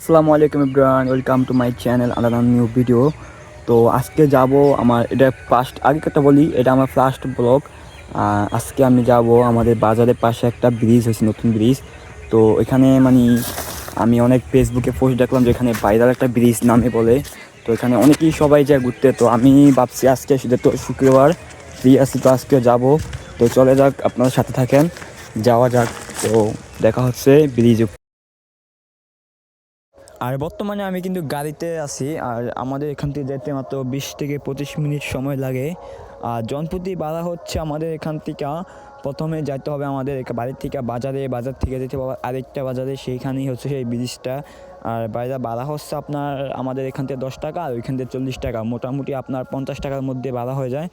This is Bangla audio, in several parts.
আসসালামু আলাইকুম Ibran welcome to my channel, আলাদা নিউ ভিডিও। তো আজকে যাব আমার, এটা ফার্স্ট আগে কথা বলি, এটা আমার ফার্স্ট ব্লগ আজকে আমি যাব আমাদের বাজারের পাশে একটা ব্রিজ হয়েছে, নতুন ব্রিজ তো এখানে মানে আমি অনেক ফেসবুকে পোস্ট দেখলাম যে এখানে ভাইরাল একটা ব্রিজ নামে বলে। তো এখানে অনেকেই সবাই যায় ঘুরতে। তো আমি ভাবছি আজকে শুধু তো শুক্রবার ফ্রি আছি তো আজকে যাব। তো চলে যাক, আপনার সাথে থাকেন, যাওয়া যাক। তো দেখা হচ্ছে ব্রিজ আর বর্তমানে আমি কিন্তু গাড়িতে আছি, আর আমাদের এখান থেকে যেতে মাত্র বিশ থেকে পঁচিশ মিনিট সময় লাগে। আর জনপ্রতি বাধা হচ্ছে আমাদের এখান থেকে, প্রথমে যেতে হবে আমাদের বাড়ির থেকে বাজারে, বাজার থেকে যেতে হবে আরেকটা বাজারে, সেইখানেই হচ্ছে সেই ব্রিজটা। আর বাইরে বাধা হচ্ছে আপনার আমাদের এখান থেকে দশ টাকা, আর ওইখান থেকে চল্লিশ টাকা। মোটামুটি আপনার পঞ্চাশ টাকার মধ্যে বাধা হয়ে যায়।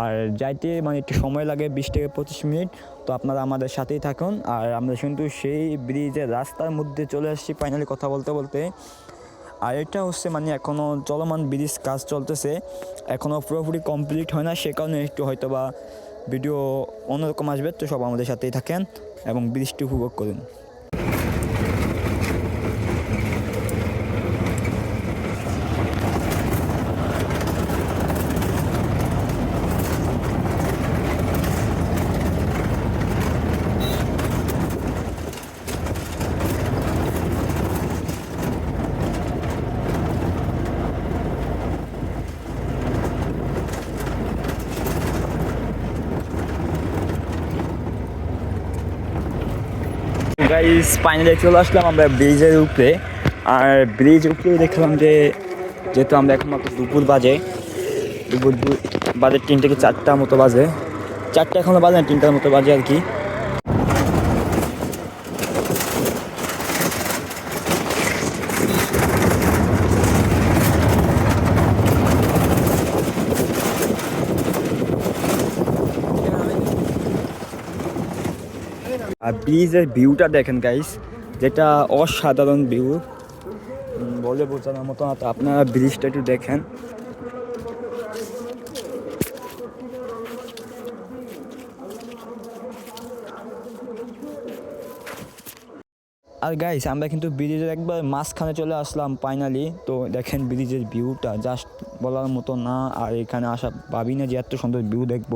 আর যাইতে মানে একটু সময় লাগে, বিশ থেকে পঁচিশ মিনিট। তো আপনারা আমাদের সাথেই থাকুন। আর আমরা কিন্তু সেই ব্রিজের রাস্তার মধ্যে চলে আসছি ফাইনালি কথা বলতে বলতে। আর এটা হচ্ছে মানে এখনও চলমান ব্রিজ কাজ চলতেছে। এখনও পুরোপুরি কমপ্লিট হয় না, সে কারণে একটু হয়তো বা ভিডিও অন্যরকম আসবে। তো সব আমাদের সাথেই থাকেন এবং ব্রিজটি উপভোগ করুন। গাইস ফাইনালি চলে আসলাম আমরা ব্রিজের উপরে। আর ব্রিজ উপরে দেখলাম যে, যেহেতু আমরা এখন মাত্র দুপুর বাজে দুপুর বাজে তিনটে কি চারটার মতো বাজে। চারটে এখনও বাজে না, তিনটার মতো বাজে আর কি। আর ব্রিজের ভিউটা দেখেন গাইস যেটা অসাধারণ ভিউ বলে বোঝানোর মতো না, তো আপনারা ব্রিজটা একটু দেখেন। আর গাইস আমরা কিন্তু ব্রিজের একবার মাঝখানে চলে আসলাম ফাইনালি তো দেখেন ব্রিজের ভিউটা জাস্ট বলার মতো না, আর এখানে আসা ভাবি না যে এত সুন্দর ভিউ দেখব।